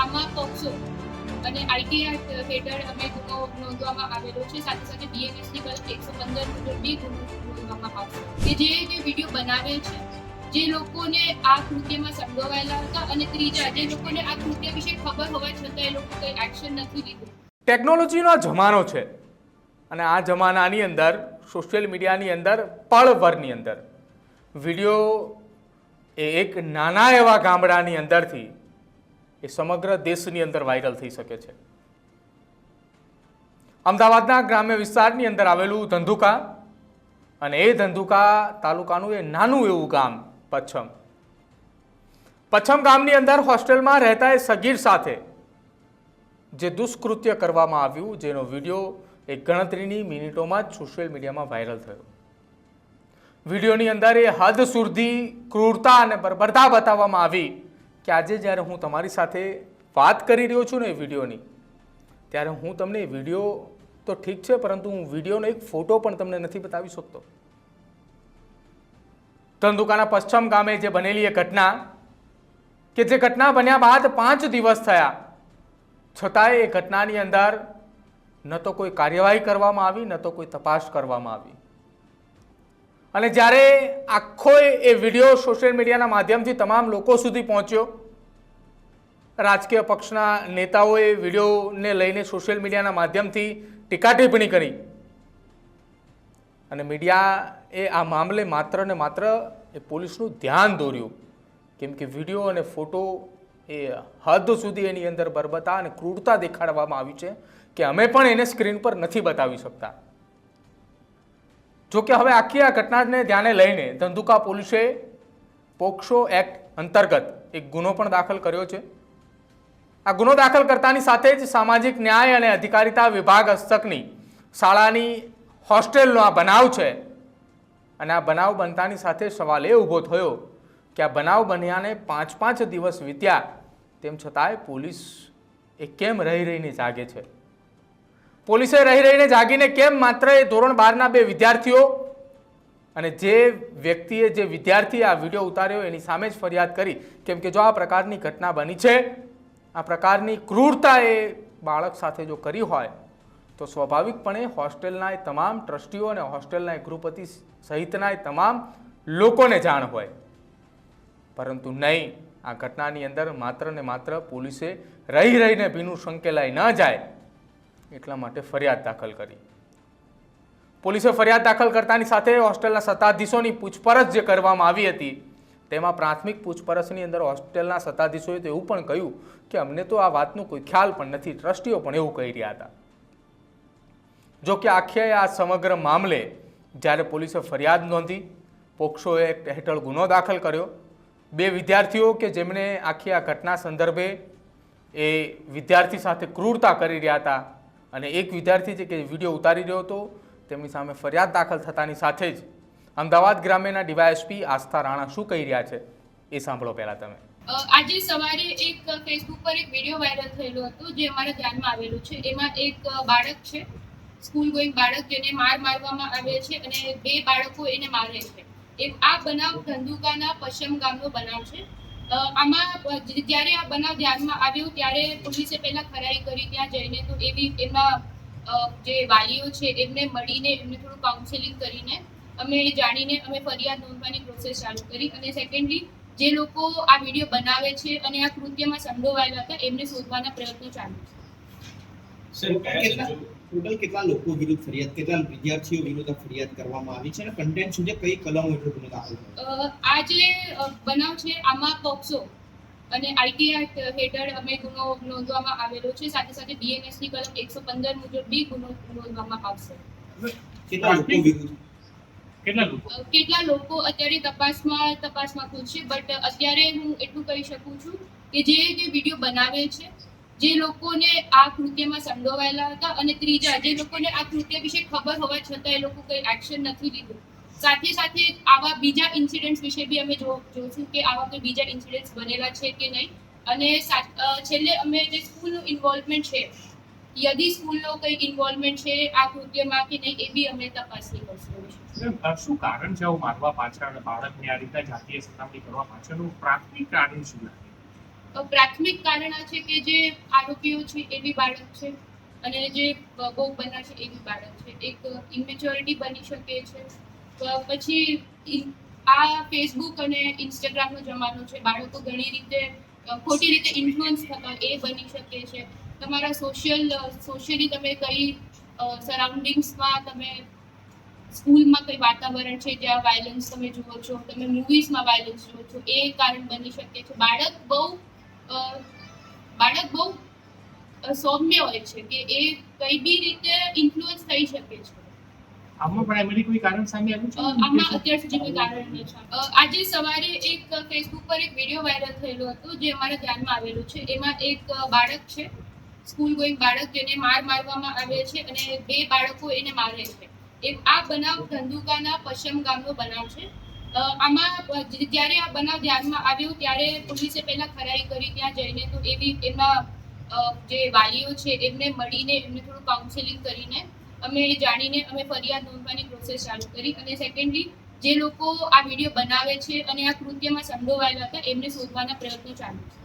આમાં પોક્સો અને આઈટીઆર હેઠળ અમે ગુનો નોંધવામાં આવેલો છે. સાથે સાથે બીએનએસની કલમ એકસો પંદર બી ગુનો નોંધવામાં આવશે. કે જે જે વીડિયો બનાવે છે, જે લોકોને આ કૃત્યમાં સંડોવાયેલા હતા અને ત્રીજા, જે લોકોને આ કૃત્ય વિશે ખબર હોવા છતાં એ લોકો કંઈ એક્શન નથી લીધું. ટેકનોલોજીનો જમાનો છે. અને આ જમાનાની અંદર, સોશિયલ મીડિયાની અંદર પળભરની અંદર. વીડિયો એ એક નાના એવા ગામડાની અંદરથી એ સમગ્ર દેશની અંદર વાયરલ થઈ શકે છે. અમદાવાદના ગ્રામ્ય વિસ્તારની અંદર આવેલું ધંધુકા અને એ ધંધુકા તાલુકાનું એ નાનું એવું ગામ, પચ્છમ. પચ્છમ ગામની અંદર હોસ્ટેલમાં રહેતા એ સગીર સાથે જે દુષ્કૃત્ય કરવામાં આવ્યું, જેનો વીડિયો એક ગણતરીની મિનિટોમાં જ સોશિયલ મીડિયામાં વાયરલ થયો. વિડીયોની અંદર એ હદ સુધી ક્રૂરતા અને બર્બરતા બતાવવામાં આવી. કે આજે જ્યારે હું તમારી સાથે વાત કરી રહ્યો છું ને એ વિડીયોની, ત્યારે હું તમને વીડિયો તો ઠીક છે, પરંતુ હું વિડીયોનો એક ફોટો પણ તમને નથી બતાવી શકતો. ધંધુકાના પશ્ચિમ ગામે જે બનેલી એ ઘટના, કે જે ઘટના બન્યા બાદ પાંચ દિવસ થયા, છતાંય એ ઘટનાની અંદર ન તો કોઈ કાર્યવાહી કરવામાં આવી, ન તો કોઈ તપાસ કરવામાં આવી. અને જ્યારે આખો એ વીડિયો સોશિયલ મીડિયાના માધ્યમથી તમામ લોકો સુધી પહોંચ્યો રાજકીય પક્ષના નેતાઓએ વિડીયોને લઈને સોશિયલ મીડિયાના માધ્યમથી ટીકા ટિપ્પણી કરી. અને મીડિયાએ આ મામલે માત્ર ને માત્ર એ પોલીસનું ધ્યાન દોર્યું. કેમ કે વીડિયો અને ફોટો એ હદ સુધી એની અંદર બરબતા અને ક્રૂરતા દેખાડવામાં આવી છે કે અમે પણ એને સ્ક્રીન પર નથી બતાવી શકતા. જોકે હવે આખી આ ઘટનાને ધ્યાને લઈને ધંધુકા પોલીસે પોક્સો એક્ટ અંતર્ગત એક ગુનો પણ દાખલ કર્યો છે. આ ગુનો દાખલ કરતાની સાથે જ સામાજિક ન્યાય અને અધિકારિતા વિભાગ હસ્તકની શાળાની હોસ્ટેલનો આ બનાવ છે. અને આ બનાવ બનતાની સાથે સવાલ એ ઊભો થયો કે આ બનાવ બન્યાને પાંચ પાંચ દિવસ વીત્યા, તેમ છતાંય પોલીસ એ કેમ રહી રહીને જાગે છે? પોલીસે રહી રહીને જાગીને કેમ માત્ર એ ધોરણ બારના બે વિદ્યાર્થીઓ અને જે વ્યક્તિએ જે વિદ્યાર્થીએ આ વીડિયો ઉતાર્યો એની સામે જ ફરિયાદ કરી? કેમ કે જો આ પ્રકારની ઘટના બની છે આ પ્રકારની ક્રૂરતા એ બાળક સાથે જો કરી હોય, તો સ્વાભાવિકપણે હોસ્ટેલના એ તમામ ટ્રસ્ટીઓ અને હોસ્ટેલના એ ગૃહપતિ સહિતના એ તમામ લોકોને જાણ હોય. પરંતુ નહીં, આ ઘટનાની અંદર માત્ર ને માત્ર પોલીસે રહી રહીને ભીનું સંકેલાઈ ન જાય, એટલા માટે ફરિયાદ દાખલ કરી. પોલીસે ફરિયાદ દાખલ કરતાની સાથે હોસ્ટેલના સત્તાધીશોની પૂછપરછ જે કરવામાં આવી હતી તેમાં પ્રાથમિક પૂછપરછની અંદર હોસ્ટેલના સત્તાધીશોએ તો એવું પણ કહ્યું કે અમને તો આ વાતનો કોઈ ખ્યાલ પણ નથી, ટ્રસ્ટીઓ પણ એવું કહી રહ્યા હતા. જો કે આખે આ સમગ્ર મામલે જ્યારે પોલીસે ફરિયાદ નોંધી, પોક્સો એક્ટ હેઠળ ગુનો દાખલ કર્યો, બે વિદ્યાર્થીઓ કે જેમણે આખી આ ઘટના સંદર્ભે એ વિદ્યાર્થી સાથે ક્રૂરતા કરી રહ્યા હતા અને એક વિદ્યાર્થી છે કે વીડિયો ઉતારી રહ્યો હતો, તેમની સામે ફરિયાદ દાખલ થતાની સાથે જ અમદાવાદ ગ્રામ્યના ડીવાયએસપી આસ્થા રાણા શું કહી રહ્યા છે? એ સાંભળો પહેલાં તમે. આજે સવારે એક ફેસબુક પર એક વીડિયો વાયરલ થયેલો હતો, જે અમારા ધ્યાનમાં આવેલું છે. એમાં એક બાળક છે, સ્કૂલ ગોઈંગ બાળક, જેને માર મારવામાં આવે છે અને બે બાળકો એને મારે છે. એ આ બનાવ ધંધુકાના પશ્ચિમ ગામનો બનાવ છે. આમાં જ્યારે આ બનાવ ધ્યાનમાં આવ્યો ત્યારે પોલીસે પહેલા ખરાઈ કરી ત્યાં જઈને તો એવી એમના જે વાલીઓ છે એમને મળીને એમને થોડું કાઉન્સેલિંગ કરીને અમે જાણીને અમે ફરિયાદ નોંધવાની પ્રોસેસ ચાલુ કરી અને સેકન્ડલી જે લોકો આ વીડિયો બનાવે છે અને આ કૃત્યમાં સંડોવાયેલા હતા એમને શોધવાના પ્રયત્નો ચાલુ છે. ટોટલ કેટલા લોકો વિરુદ્ધ ફરિયાદ કેટલા વિદ્યાર્થીઓ વિરુદ્ધ ફરિયાદ કરવામાં આવી છે અને કન્ટેન્ટ શું છે? કઈ કલમો હેઠળ ગુનો દાખલ આ જે બનાવ છે આમાં પોક્સો અને આઈટી એક્ટ હેઠળ અમે ગુનો નોંધવામાં આવેલો છે. સાથે સાથે બીએનએસની કલમ એકસો પંદર મુજબ બી ગુનો નોંધવામાં આવશે. કેટલા લોકો વિરુદ્ધ? કેટલા લોકો? કેટલા લોકો અત્યારે તપાસમાં તપાસમાં પૂછશે બટ અત્યારે હું એટલું કહી શકું છું કે જે જે વીડિયો બનાવે છે, જે લોકોને આ કૃત્યમાં સંડોવાયેલા હતા અને ત્રીજા, જે લોકોને આ કૃત્ય વિશે ખબર હોવા છતાં એ લોકો કંઈ એક્શન નથી લીધું. સાથે સાથે આવા બીજા ઇન્સિડન્ટ્સ વિશે બી અમે જો જોઈશું કે આવા કોઈ બીજા ઇન્સિડન્ટ્સ બનેલા છે કે નહીં. અને છેલ્લે અમે જે સ્કૂલનું ઇન્વોલ્વમેન્ટ છે યદિ સ્કૂલનો કંઈક ઇન્વોલ્વમેન્ટ છે આ કૃત્યમાં કે નહીં એ બી અમે તપાસણી કરશું. શું કારણ છે આવું મારવા પાછળ? બાળકને આ રીતે જાતીય સતામણી કરવા પાછળનું પ્રાથમિક કારણ શું લાગે? પ્રાથમિક કારણ આ છે કે જે આરોપીઓ છે એ બી બાળક છે. અને જે ભોગ બનનાર છે એ બી બાળક છે. એક ઇમેચ્યોરિટી બની શકે છે. પછી આ ફેસબુક અને ઇન્સ્ટાગ્રામનો જમાનો છે. બાળકો ઘણી રીતે ખોટી રીતે ઇન્ફ્લુઅન્સ થતા એ બની શકે છે. તમારા સોશિયલ સોશિયલી તમે કઈ સરાઉન્ડિંગ્સમાં તમે સ્કૂલમાં કઈ વાતાવરણ છે જ્યાં વાયલન્સ તમે જુઓ છો તમે મૂવીઝમાં વાયલન્સ જુઓ છો એ કારણ બની શકે છે? બાળક બહુ બાળક બહુ સૌમ્ય હોય છે કે એ કઈ બી રીતે ઇન્ફ્લુઅન્સ થઈ શકે છે. આમાં પ્રાઇમરી કોઈ કારણ સામે આવ્યું છે? આમાં અત્યાર સુધી કોઈ કારણ નથી. આજે સવારે એક ફેસબુક પર એક વીડિયો વાયરલ થયેલો હતો જે અમારા ધ્યાનમાં આવેલું છે. એમાં એક બાળક છે સ્કૂલ ગોઈંગ બાળક જેને માર મારવામાં આવે છે અને બે બાળકો એને મારે છે. એ આ બનાવ ધંધુકાના પશ્ચિમ ગામનો બનાવ છે. આમાં જ્યારે આ બનાવ ધ્યાનમાં આવ્યો ત્યારે પોલીસે પહેલા ખરાઈ કરી ત્યાં જઈને તો એવી એમના જે વાલીઓ છે એમને મળીને એમને થોડું કાઉન્સેલિંગ કરીને અમે જાણીને અમે ફરિયાદ નોંધવાની પ્રોસેસ ચાલુ કરી અને સેકન્ડલી જે લોકો આ વીડિયો બનાવે છે અને આ કૃત્યમાં સંડોવાયેલા હતા એમને શોધવાના પ્રયત્નો ચાલુ છે.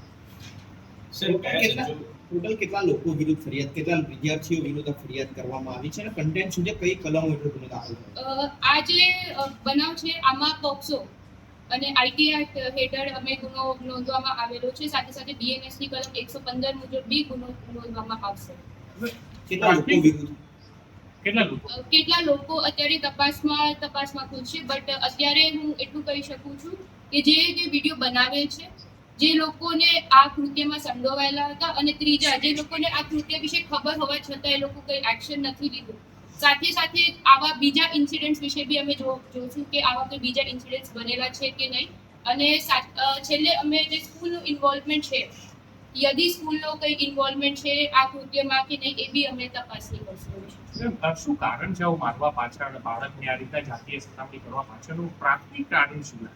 સર કેટલા? ટોટલ કેટલા લોકો વિરુદ્ધ ફરિયાદ કેટલા વિદ્યાર્થીઓ વિરુદ્ધ આ ફરિયાદ કરવામાં આવી છે અને કન્ટેન્ટ શું છે કઈ કલમો હેઠળ ગુનો દાખલ થયો આ જે બનાવ છે આમાં પોક્સો અને આઈટી એક્ટ હેઠળ અમે ગુનો નોંધવામાં આવેલો છે. સાથે સાથે બીએનએસની કલમ એકસો પંદર મુજબ બી ગુનો નોંધવામાં આવશે. કેટલા લોકો વિરુદ્ધ? કેટલા લોકો? કેટલા લોકો અત્યારે તપાસમાં તપાસમાં ખુલશે. બટ અત્યારે હું એટલું કહી શકું છું કે જે જે વીડિયો બનાવે છે જે લોકોને આ કૃત્યમાં સંડોવાયેલા હતા અને ત્રીજા, જે લોકોને આ કૃત્ય વિશે ખબર હોવા છતાં એ લોકો કંઈ એક્શન નથી લીધું. સાથે સાથે આવા બીજા ઇન્સિડન્ટ્સ વિશે બી અમે જોશું કે આવા કોઈ બીજા ઇન્સિડન્ટ્સ બનેલા છે કે નહીં. અને છેલ્લે અમે જે સ્કૂલનું ઇન્વોલ્વમેન્ટ છે, યદી સ્કૂલનો કંઈ ઇન્વોલ્વમેન્ટ છે આ કૃત્યમાં કે નહીં, એ બી અમે તપાસની કરશું. શું કારણ છે આવું મારવા પાછળ? બાળકને આ રીતે જાતીય સતામણી કરવા પાછળનું પ્રાથમિક કારણ શું?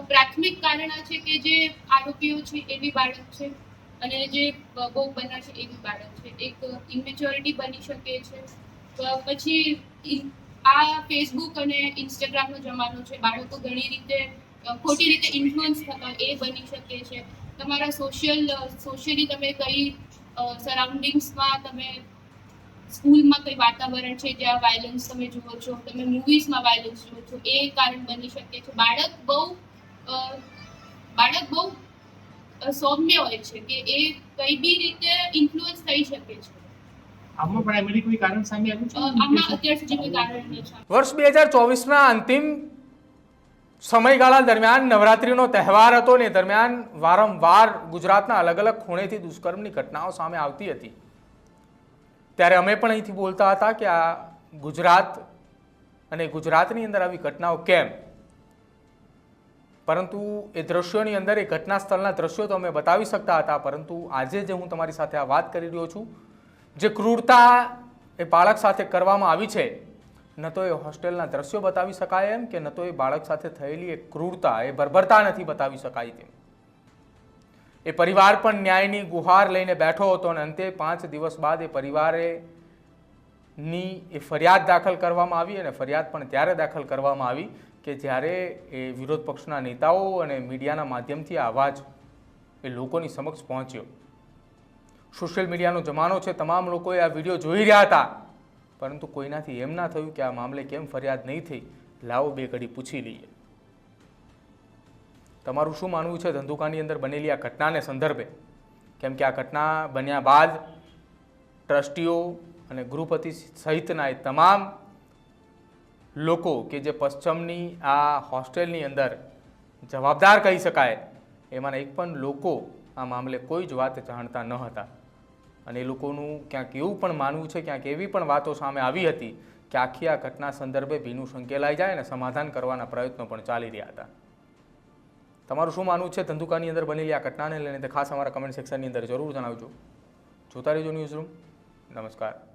પ્રાથમિક કારણ આ છે કે જે આરોપીઓ છે એ બી બાળક છે અને જે બહુ બનનાર છે એ બી બાળક છે. એક ઇમેચ્યોરિટી બની શકે છે. પછી આ ફેસબુક અને ઇન્સ્ટાગ્રામનો જમાનો છે. બાળકો ઘણી રીતે ખોટી રીતે ઇન્ફ્લુઅન્સ થતા એ બની શકે છે. તમારા સોશિયલ સોશિયલી તમે કઈ સરાઉન્ડિંગ્સમાં તમે સ્કૂલમાં કઈ વાતાવરણ છે જ્યાં વાયલન્સ તમે જુઓ છો, તમે મૂવીઝમાં વાયલન્સ જુઓ છો, એ કારણ બની શકે છે. બાળક બહુ બાળક બહુ સૌમ્ય હોય છે કે એ કઈ બી રીતે ઇન્ફ્લુઅન્સ થઈ શકે છે. આમાં પ્રાઇમરી કોઈ કારણ સામે આવ્યું છે? આમાં અત્યાર સુધી કોઈ કારણ નથી. વર્ષ બે હજાર ચોવીસના અંતિમ સમયગાળા દરમિયાન નવરાત્રિનો તહેવાર હતો ને દરમિયાન વારંવાર ગુજરાતના અલગ અલગ ખૂણેથી દુષ્કર્મની ઘટનાઓ સામે આવતી હતી. ત્યારે અમે પણ અહીંથી બોલતા હતા કે આ ગુજરાત અને ગુજરાતની અંદર આવી ઘટનાઓ કેમ? પરંતુ એ દ્રશ્યોની અંદર, એ ઘટના સ્થળના દ્રશ્યો તો અમે બતાવી શકતા હતા, પરંતુ આજે જે હું તમારી સાથે આ વાત કરી રહ્યો છું, જે ક્રૂરતા એ બાળક સાથે કરવામાં આવી છે, ન તો એ હોસ્ટેલના દ્રશ્યો બતાવી શકાય એમ કે ન તો એ બાળક સાથે થયેલી એ ક્રૂરતા, એ બર્બરતા નથી બતાવી શકાય તેમ. એ પરિવાર પણ ન્યાયની ગુહાર લઈને બેઠો હતો અને અંતે પાંચ દિવસ બાદ એ પરિવારે ની એ ફરિયાદ દાખલ કરવામાં આવી અને ફરિયાદ પણ ત્યારે દાખલ કરવામાં આવી કે જ્યારે એ વિરોધ પક્ષના નેતાઓ અને મીડિયાના માધ્યમથી અવાજ એ લોકોની સમક્ષ પહોંચ્યો. સોશિયલ મીડિયાનો જમાનો છે, તમામ લોકોએ આ વીડિયો જોઈ રહ્યા હતા. પરંતુ કોઈનાથી એમ ના થયું કે આ મામલે કેમ ફરિયાદ નહીં થઈ. લાવો બે ઘડી પૂછી લઈએ. તમારું શું માનવું છે ધંધુકાની અંદર બનેલી આ ઘટનાને સંદર્ભે? કેમ કે આ ઘટના બન્યા બાદ ટ્રસ્ટીઓ અને ગૃહપતિ સહિતના એ તમામ લોકો કે જે પશ્ચિમની આ હોસ્ટેલની અંદર જવાબદાર કહી શકાય, એમાંના એક પણ લોકો આ મામલે કોઈ જ વાત જાણતા ન હતા. અને એ લોકોનું ક્યાંક એવું પણ માનવું છે, ક્યાંક એવી પણ વાતો સામે આવી હતી કે આખી આ ઘટના સંદર્ભે ભીનું સંકેલાઈ જાય અને સમાધાન કરવાના પ્રયત્નો પણ ચાલી રહ્યા હતા. તમારું શું માનવું છે, ધંધુકાની અંદર બનેલી આ ઘટનાને લઈને? તે ખાસ અમારા કમેન્ટ સેક્શનની અંદર જરૂર જણાવજો. જોતા રહેજો ન્યૂઝ રૂમ નમસ્કાર.